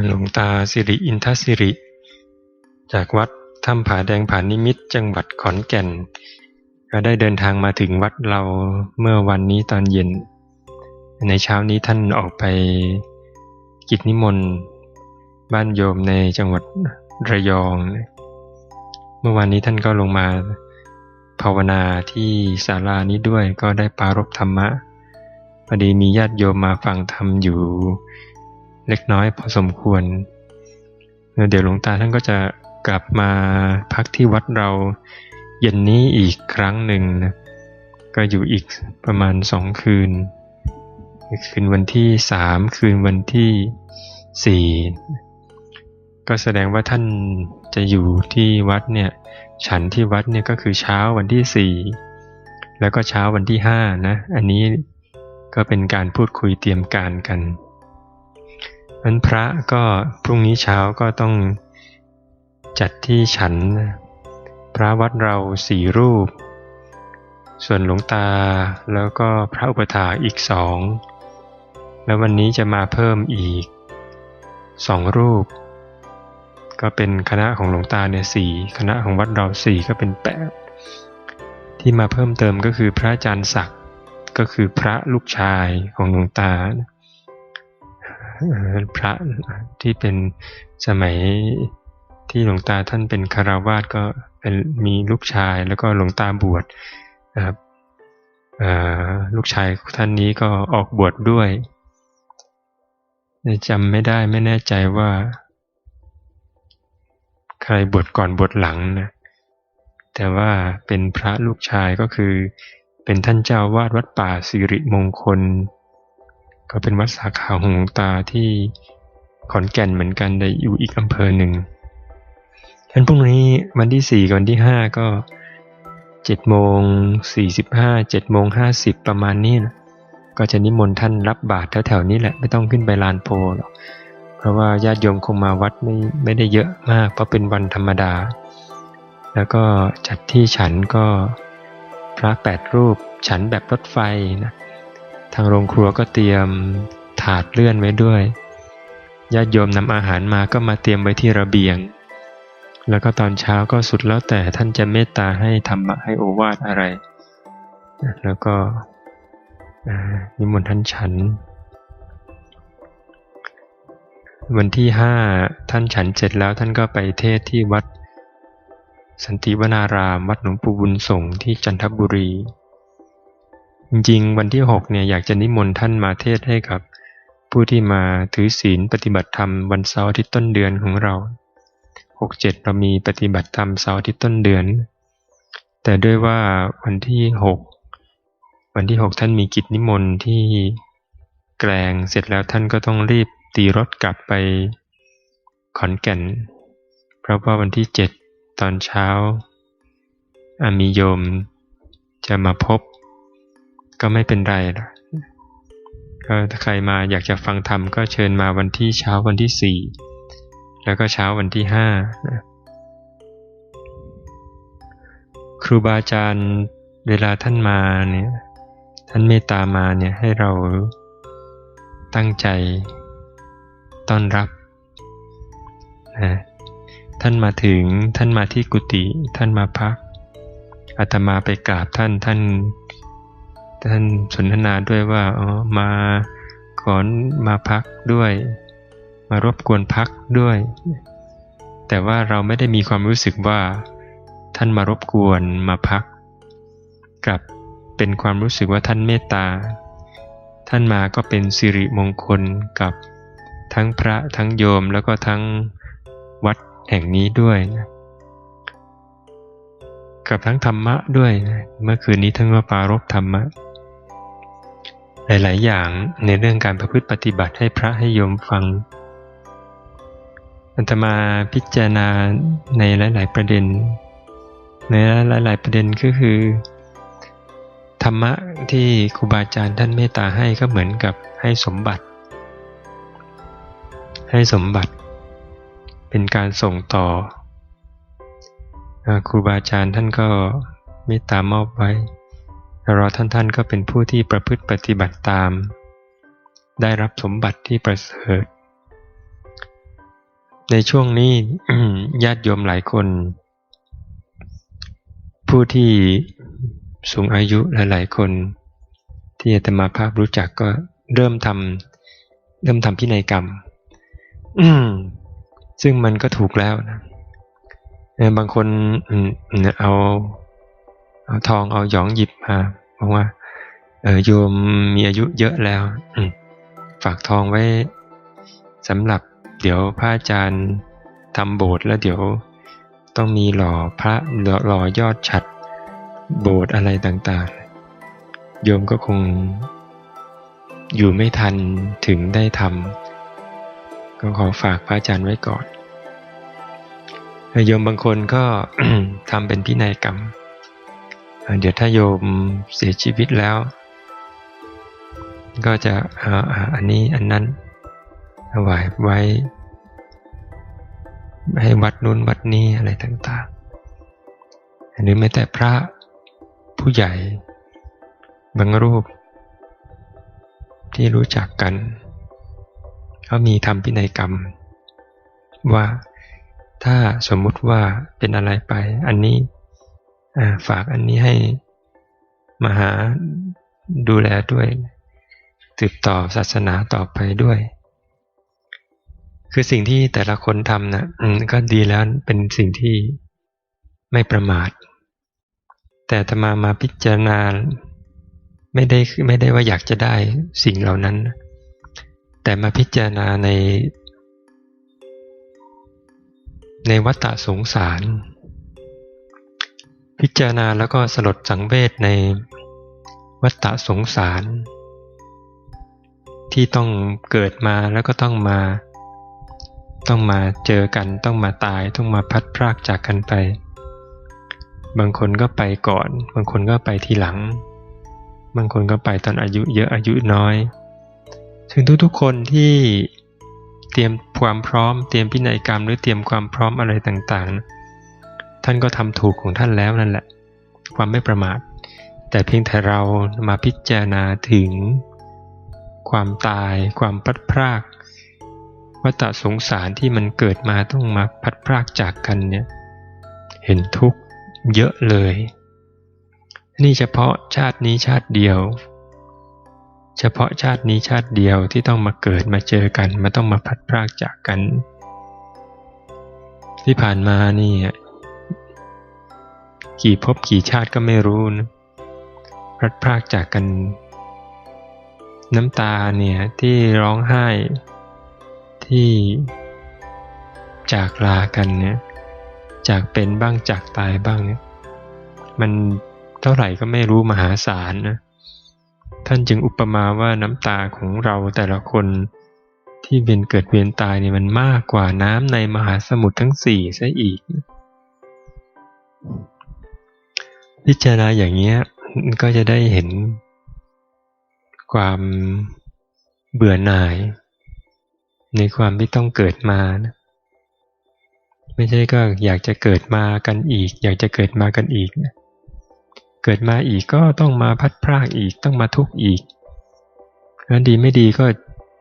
หลวงตาสิริอินทสิริ จากวัดถ้ำผาแดงผานิมิตจังหวัดขอนแก่น ก็ได้เดินทางมาถึงวัดเราเมื่อวันนี้ตอนเย็น ในเช้านี้ท่านออกไปกิจนิมนต์บ้านโยมในจังหวัดระยอง เมื่อวานนี้ท่านก็ลงมาภาวนาที่ศาลานี้ด้วยก็ได้ปารบธรรมะพอดีมีญาติโยมมาฟังธรรมอยู่ เล็กน้อยพอสมควร เดี๋ยวหลวงตาท่านก็จะกลับมาพักที่วัดเราเย็นนี้อีกครั้งหนึ่งนะก็อยู่อีกประมาณสองคืน คืนวันที่สามคืนวันที่สี่ก็แสดงว่าท่านจะอยู่ที่วัดเนี่ยฉันที่วัดเนี่ยก็คือเช้าวันที่สี่แล้วก็เช้าวันที่ห้านะ อันนี้ก็เป็นการพูดคุยเตรียมการกัน นั้นพระก็พรุ่งนี้เช้าก็ต้องจัดที่ฉัน พระวัดเราสี่รูป ส่วนหลวงตาแล้วก็พระอุปถาอีกสอง แล้ววันนี้จะมาเพิ่มอีกสองรูป ก็เป็นคณะของหลวงตาเนี่ยสี่คณะของวัดเราสี่ก็เป็นแปดที่มาเพิ่มเติมก็คือพระอาจารย์ศักดิ์ก็คือพระลูกชายของหลวงตา พระที่เป็นสมัยที่หลวงตาท่านเป็นคารวาสก็เป็นมีลูกชายแล้วก็หลวงตาบวชนะครับลูกชายท่านนี้ก็ออกบวชดด้วยจำไม่ได้ไม่แน่ใจว่า ใครบวชก่อนบวชหลังนะแต่ว่าเป็นพระลูกชายก็คือ เป็นท่านเจ้าวาดวัดป่าสิริมงคล ก็เป็นวัดสาขาของหลวงตาที่ขอนแก่นเหมือนกันได้อยู่อีกอำเภอหนึ่งฉะนั้นพรุ่งนี้วันที่สี่กับวันที่ห้าก็เจ็ดโมงสี่สิบห้าเจ็ดโมงห้าสิบประมาณนี้นะก็จะนิมนต์ท่านรับบาตรแถวๆนี้แหละไม่ต้องขึ้นไปลานโพหรอกเพราะว่าญาติโยมคงมาวัดไม่ไม่ได้เยอะมาก เพราะเป็นวันธรรมดา แล้วก็จัดที่ฉันก็พระแปดรูปฉันแบบรถไฟนะ ทางโรงครัวก็เตรียมถาดเลื่อนไว้ด้วยญาติโยมนำอาหารมาก็มาเตรียมไว้ที่ระเบียง แล้วก็ตอนเช้าก็สุดแล้วแต่ท่านจะเมตตาให้ธรรมะให้โอวาทอะไร แล้วก็นิมนต์ท่านฉัน วันที่ห้าท่านฉันเสร็จแล้วท่านก็ไปเทศที่วัด สันติวนาราม วัดหลวงปู่บุญส่งที่จันทบุรี จริงวันที่6เนี่ยอยากจะนิมนต์ท่านมาเทศให้กับ ผู้ที่มาถือศีลปฏิบัติธรรมวันเสาร์ทิตย์ต้นเดือนของเรา 6-7 เรามีปฏิบัติธรรมเสาร์ทิตย์ต้นเดือน แต่ด้วยว่าวันที่6วันที่ 6 ท่านมีกิจนิมนต์ที่แกลงเสร็จแล้วท่านก็ต้องรีบตีรถกลับไปขอนแก่น เพราะว่าวันที่ 7 ตอนเช้าอามีโยมจะมาพบ ก็ไม่เป็นไรนะก็ถ้าใครมาอยากจะฟังธรรมก็เชิญมาวันที่เช้าวันที่สี่แล้วก็เช้าวันที่ห้านะครูบาอาจารย์เวลาท่านมาเนี่ยท่านเมตตามาเนี่ยให้เราตั้งใจต้อนรับนะท่านมาถึงท่านมาที่กุฏิท่านมาพักอาตมาไปกราบท่านท่าน ท่านสนทนาด้วยว่าอ๋อมาขอนมาพักด้วย มารบกวนพักด้วย แต่ว่าเราไม่ได้มีความรู้สึกว่า ท่านมารบกวนมาพัก กลับเป็นความรู้สึกว่าท่านเมตตา ท่านมาก็เป็นสิริมงคลกับทั้งพระทั้งโยมแล้วก็ทั้งวัดแห่งนี้ด้วยนะกับทั้งธรรมะด้วยนะเมื่อคืนนี้ท่านก็ปารบธรรมะ หลาย ๆ อย่างในเรื่องการประพฤติปฏิบัติให้พระให้โยมฟังอันตมาพิจารณาในหลาย ๆ ประเด็น ในหลาย ๆ ประเด็นก็คือ ธรรมะที่ครูบาอาจารย์ท่านเมตตาให้ก็เหมือนกับให้สมบัติ ให้สมบัติ เป็นการส่งต่อครูบาอาจารย์ท่านก็เมตตามอบไว้ เราท่านท่านก็เป็นผู้ที่ประพฤติปฏิบัติตาม ได้รับสมบัติที่ประเสริฐ ในช่วงนี้ญาติโยมหลายคน ผู้ที่สูงอายุหลายๆคน ที่อาตมาภาพรู้จักก็เริ่มทำเริ่มทำพินัยกรรมซึ่งมันก็ถูกแล้วนะบางคนเอา เอาทองเอาหยองหยิบมาบอกว่า เออโยมมีอายุเยอะแล้วฝากทองไว้สำหรับเดี๋ยวพระอาจารย์ทำโบสถ์แล้วเดี๋ยวต้องมีหล่อพระหล่อยอดฉัดโบสถ์อะไรต่างๆ โยมก็คงอยู่ไม่ทันถึงได้ทำก็ขอฝากพระอาจารย์ไว้ก่อนโยมบางคนก็ทำเป็นพินัยกรรม เดี๋ยวถ้าโยมเสียชีวิตแล้ว ก็จะอันนี้อันนั้นถวายไว้ ให้วัดนู้นวัดนี้อะไรต่างๆหรือแม้แต่พระผู้ใหญ่บางรูป ที่รู้จักกันเขามีทำพินัยกรรม ว่าถ้าสมมุติว่าเป็นอะไรไปอันนี้ ฝากอันนี้ให้มหาดูแลด้วยสืบต่อศาสนาต่อไปด้วย คือสิ่งที่แต่ละคนทำนะก็ดีแล้วเป็นสิ่งที่ไม่ประมาท แต่ธรรมามาพิจารณาไม่ได้ไม่ได้ว่าอยากจะได้สิ่งเหล่านั้น แต่มาพิจารณาใน ในวัฏสงสาร พิจารณาแล้วก็สลดสังเวชในวัฏฏะสงสาร ที่ต้องเกิดมาแล้วก็ต้องมา ต้องมาเจอกันต้องมาตายต้องมาพัดพรากจากกันไป บางคนก็ไปก่อน บางคนก็ไปทีหลัง บางคนก็ไปตอนอายุเยอะอายุน้อยถึงทุกๆคนที่เตรียมความพร้อม เตรียมพินัยกรรมหรือเตรียมความพร้อมอะไรต่างๆ ท่านก็ทำถูกของท่านแล้วนั่นแหละ ความไม่ประมาท แต่เพียงแต่เรามาพิจารณาถึง ความตาย ความพัดพรากวัฏสงสารที่มันเกิดมาต้องมาพัดพรากจากกันเนี่ยเห็นทุกข์เยอะเลย นี่เฉพาะชาตินี้ชาติเดียว เฉพาะชาตินี้ชาติเดียวที่ต้องมาเกิดมาเจอกันมาต้องมาพัดพรากจากกัน ที่ผ่านมานี่ กี่ภพกี่ชาติก็ไม่รู้นะพัดพรากจากกัน น้ำตาเนี่ยที่ร้องไห้ ที่จากลากันเนี่ยจากเป็นบ้างจากตายบ้างเนี่ยมันเท่าไหร่ก็ไม่รู้มหาศาลนะท่านจึงอุปมาว่าน้ำตาของเราแต่ละคนที่เวียนเกิดเวียนตายเนี่ยมันมากกว่าน้ำในมหาสมุทรทั้งสี่ซะอีก พิจารณาอย่างเนี้ยก็จะได้เห็นความเบื่อหน่าย ในความที่ต้องเกิดมานะไม่ใช่ก็อยากจะเกิดมากันอีก อยากจะเกิดมากันอีกนะเกิดมาอีกก็ต้องมาพัดพรากอีกต้องมาทุกข์อีกแล้วดีไม่ดีก็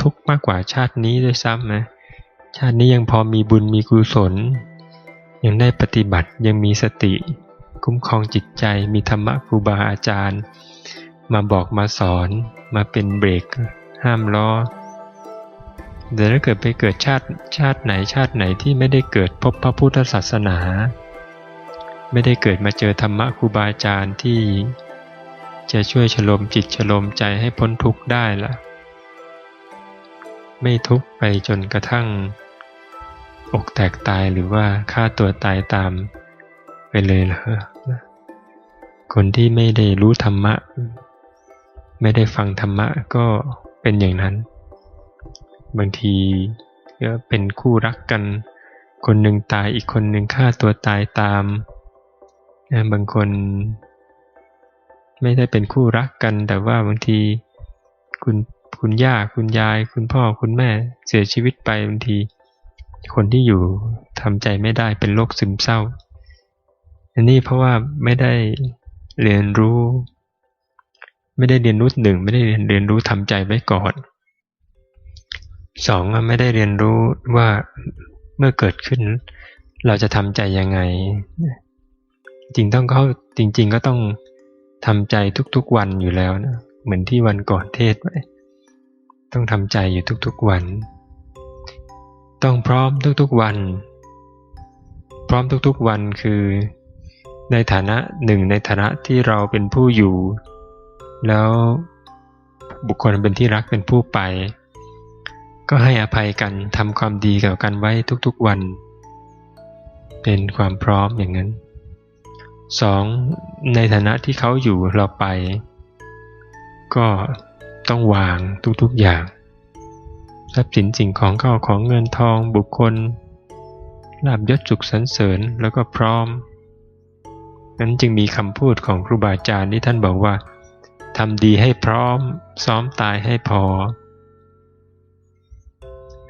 ทุกข์มากกว่าชาตินี้ด้วยซ้ำนะชาตินี้ยังพอมีบุญมีกุศล ยังได้ปฏิบัติยังมีสติ คุ้มครองจิตใจมีธรรมะครูบาอาจารย์ มาบอกมาสอนมาเป็นเบรกห้ามล้อแต่ถ้าเกิดไปเกิดชาติชาติไหนชาติไหนที่ไม่ได้เกิดพบพระพุทธศาสนา ไม่ได้เกิดมาเจอธรรมะครูบาอาจารย์ที่จะช่วยฉลมจิตฉลมใจให้พ้นทุกข์ได้ละ่ะ ไม่ทุกข์ไปจนกระทั่ง อกแตกตายหรือว่าฆ่าตัวตายตามไปเลยเหรอ คนที่ไม่ได้รู้ธรรมะ ไม่ได้ฟังธรรมะก็เป็นอย่างนั้น บางทีก็เป็นคู่รักกัน คนหนึ่งตายอีกคนหนึ่งฆ่าตัวตายตามบางคน ไม่ได้เป็นคู่รักกัน แต่ว่าบางทีคุณคุณย่าคุณยาย คุณพ่อคุณแม่เสียชีวิตไปบางที คนที่อยู่ทำใจไม่ได้เป็นโรคซึมเศร้าอันนี้เพราะว่าไม่ได้ เรียนรู้ ไม่ได้เรียนรู้หนึ่งไม่ได้เรียนเรียนรู้ทำใจไว้ก่อนสองไม่ได้เรียนรู้ว่าเมื่อเกิดขึ้น เราจะทำใจยังไง จริงต้องเข้าจริง ๆ ก็ต้องทำใจทุกๆวันอยู่แล้วนะเหมือนที่วันก่อนเทศไว้ต้องทำใจอยู่ทุกๆวัน ต้องพร้อมทุกๆวัน พร้อมทุกๆวันคือ ในฐานะหนึ่งในฐานะที่เราเป็นผู้อยู่ แล้วบุคคลเป็นที่รักเป็นผู้ไป ก็ให้อภัยกันทำความดีกับกันไว้ทุกๆวัน เป็นความพร้อมอย่างนั้นสองในฐานะที่เขาอยู่เราไป ก็ต้องวางทุกๆอย่างทรัพย์สินสิ่งของเข้าของเงินทองบุคคลลาบยศสุขสันเสริญแล้วก็พร้อม นั้นจึงมีคำพูดของครูบาอาจารย์ที่ท่านบอกว่าทำดีให้พร้อม ซ้อมตายให้พอ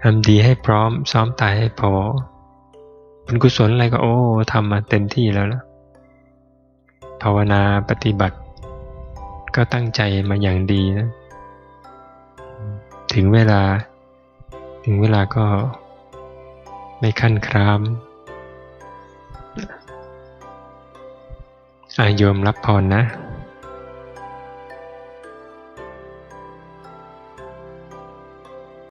ทำดีให้พร้อม ซ้อมตายให้พอเป็นกุศลอะไรก็โอ้ทำมาเต็มที่แล้วล่ะภาวนาปฏิบัติ ก็ตั้งใจมาอย่างดีนะ ถึงเวลา ถึงเวลาก็ไม่ขั้นคราม อายมรับพรนะ